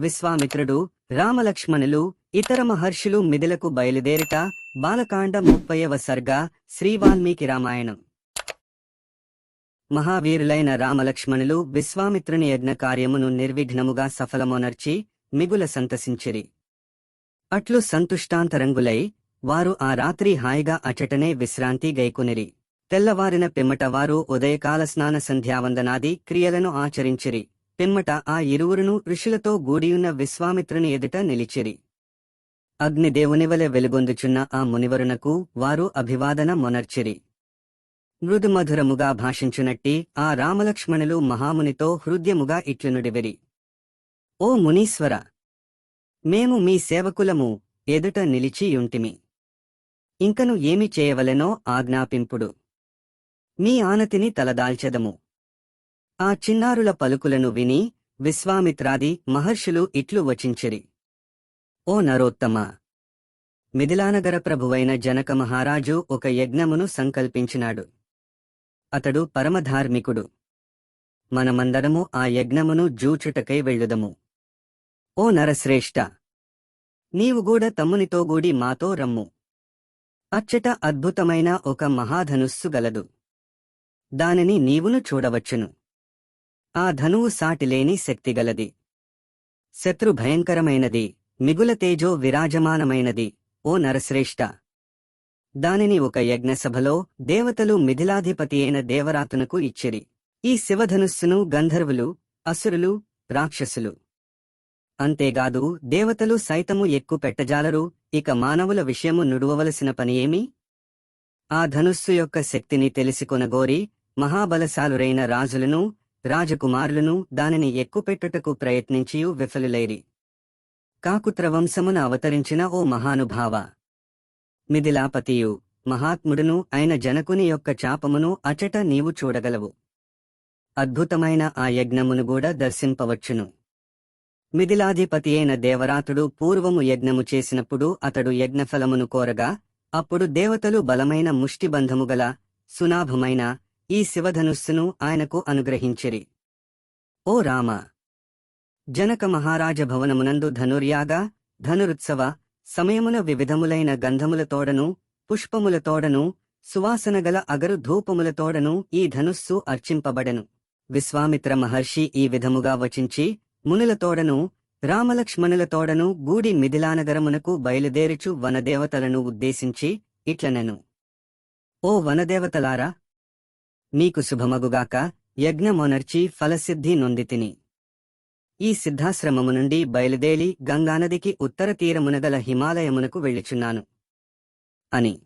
విశ్వామిత్రుడు రామలక్ష్మణులు ఇతర మహర్షులు మిథిలకు బయలుదేరిట బాలకాండ ముప్పైవ సర్గ శ్రీ వాల్మీకి రామాయణం. మహావీరులైన రామలక్ష్మణులు విశ్వామిత్రుని యజ్ఞ కార్యమును నిర్విఘ్నముగా సఫలమొనర్చి మిగుల సంతసించిరి. అట్లు సంతుష్టాంతరంగులై వారు ఆ రాత్రి హాయిగా అచటనే విశ్రాంతి గైకునిరి. తెల్లవారిన పిమ్మట వారు ఉదయకాల స్నాన సంధ్యావందనాది క్రియలను ఆచరించిరి. పిమ్మట ఆ ఇరువురును ఋషులతో గూడియున్న విశ్వామిత్రుని ఎదుట నిలిచిరి. అగ్నిదేవునివలె వెలుగొందుచున్న ఆ మునివరునకు వారు అభివాదన మొనర్చిరి. మృదుమధురముగా భాషించునట్టి ఆ రామలక్ష్మణులు మహామునితో హృదయముగా ఇట్లునుడివిరి. ఓ మునీశ్వర! మేము మీ సేవకులము ఎదుట నిలిచియుంటిమి. ఇంకను ఏమి చేయవలెనో ఆజ్ఞాపింపుడు. మీ ఆనతిని తలదాల్చెదము. ఆ చిన్నారుల పలుకులను విని విశ్వామిత్రాది మహర్షులు ఇట్లు వచించిరి. ఓ నరోత్తమ! మిథిలానగర ప్రభువైన జనక మహారాజు ఒక యజ్ఞమును సంకల్పించినాడు. అతడు పరమధార్మికుడు. మనమందరము ఆ యజ్ఞమును జూచుటకై వెళ్ళుదము. ఓ నరశ్రేష్ఠ నీవు గూడ తమ్మునితో గూడి మాతో రమ్ము. అచ్చట అద్భుతమైన ఒక మహాధనుస్సు గలదు. దానిని నీవును చూడవచ్చును. ఆ ధనువు సాటిలేని శక్తిగలది శత్రు భయంకరమైనది మిగుల తేజో విరాజమానమైనది ఓ నరశ్రేష్ఠ దానిని ఒక యజ్ఞసభలో దేవతలు మిథిలాధిపతి అయిన దేవరాతునకు ఇచ్చిరి. ఈ శివధనుస్సును గంధర్వులు అసురులు రాక్షసులు. అంతేగాదు దేవతలు సైతము ఎక్కు పెట్టజాలరు ఇక మానవుల విషయము నుడువవలసిన పనియేమి ఆ ధనుస్సు యొక్క శక్తిని తెలిసికొనగోరి మహాబలశాలురైన రాజులను రాజకుమారులను దానిని ఎక్కుపెట్టుటకు ప్రయత్నించియు విఫలులైరి. కాకుత్ర వంశమున అవతరించిన ఓ మహానుభావ. మిథిలాపతియు మహాత్ముడును అయిన జనకుని యొక్క చాపమును అచట నీవు చూడగలవు. అద్భుతమైన ఆ యజ్ఞమును కూడా దర్శింపవచ్చును. మిథిలాధిపతి అయిన దేవరాతుడు పూర్వము యజ్ఞము చేసినప్పుడు అతడు యజ్ఞఫలమును కోరగా అప్పుడు దేవతలు బలమైన ముష్టిబంధము గల సునాభమైన ఈ శివధనుస్సును ఆయనకు అనుగ్రహించిరి. ఓ రామ! జనక మహారాజ భవనమునందు ధనుర్యాగ ధనురుత్సవ సమయమున వివిధములైన గంధములతోడను పుష్పములతోడను సువాసనగల అగరు ధూపములతోడను ఈ ధనుస్సు అర్చింపబడెను. విశ్వామిత్ర మహర్షి ఈ విధముగా వచించి మునులతోడను రామలక్ష్మణులతోడను గూడి మిథిలానగరమునకు బయలుదేరుచు వనదేవతలను ఉద్దేశించి ఇట్లనెను. ఓ వనదేవతలారా! మీకు శుభమగుగాక యజ్ఞమొనర్చి ఫలసిద్ధి నొందితిని ఈ సిద్ధాశ్రమము నుండి బయలుదేలి గంగానదికి ఉత్తర తీరమునగల హిమాలయమునకు వెళ్ళుచున్నాను. అని.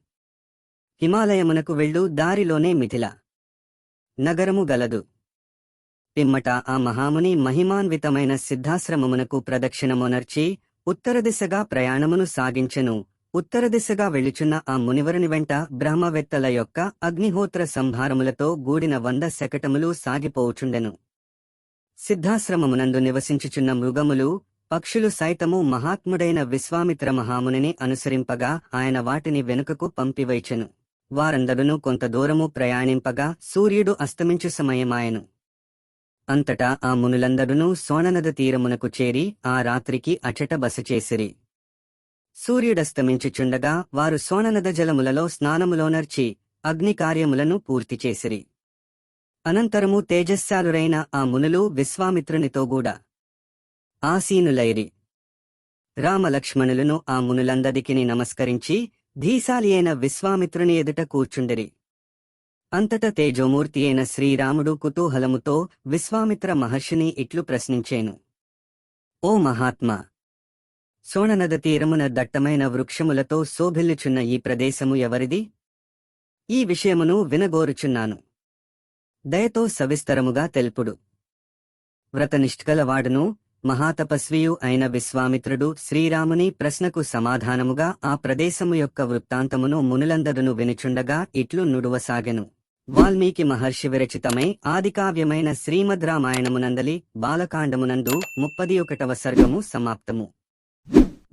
హిమాలయమునకు వెళ్ళు దారిలోనే మిథిల నగరము గలదు. పిమ్మట ఆ మహాముని మహిమాన్వితమైన సిద్ధాశ్రమమునకు ప్రదక్షిణమునర్చి ఉత్తర దిశగా ప్రయాణమును సాగించెను. ఉత్తర దిశగా వెళుచున్న ఆ మునివరుని వెంట బ్రహ్మవేత్తల యొక్క అగ్నిహోత్ర సంభారములతో గూడిన వంద శకటములు సాగిపోవుచుండెను. సిద్ధాశ్రమమునందు నివసించుచున్న మృగములు పక్షులు సైతము మహాత్ముడైన విశ్వామిత్ర మహామునిని అనుసరింపగా ఆయన వాటిని వెనుకకు పంపివైచెను. వారందరును కొంత దూరము ప్రయాణింపగా సూర్యుడు అస్తమించు సమయమాయెను. అంతటా ఆ మునులందరునూ సోననద తీరమునకు చేరి ఆ రాత్రికి అచట బస చేసిరి సూర్యుడస్తమించుచుండగా వారు సోణనద జలములలో స్నానములోనర్చి అగ్నికార్యములను పూర్తి చేసిరి. అనంతరము తేజస్సాలురైన ఆ మునులు విశ్వామిత్రునితోగూడా ఆసీనులైరి. రామలక్ష్మణులను ఆ మునులందరికిని నమస్కరించి ధీశాలి అయిన విశ్వామిత్రుని ఎదుట కూర్చుండిరి. అంతట తేజోమూర్తి అయిన శ్రీరాముడు కుతూహలముతో విశ్వామిత్ర మహర్షిని ఇట్లు ప్రశ్నించేను. ఓ మహాత్మా! సోణనద తీరమున దట్టమైన వృక్షములతో శోభిల్లుచున్న ఈ ప్రదేశము ఎవరిది? ఈ విషయమును వినగోరుచున్నాను. దయతో సవిస్తరముగా తెలుపుడు. వ్రతనిష్ఠగలవాడును మహాతపస్వియు అయిన విశ్వామిత్రుడు శ్రీరాముని ప్రశ్నకు సమాధానముగా ఆ ప్రదేశము యొక్క వృత్తాంతమును మునులందరును వినుచుండగా ఇట్లు నుడువసాగెను. వాల్మీకి మహర్షి విరచితమై ఆదికావ్యమైన శ్రీమద్ రామాయణమునందలి బాలకాండమునందు ముప్పది ఒకటవ సర్గము సమాప్తము.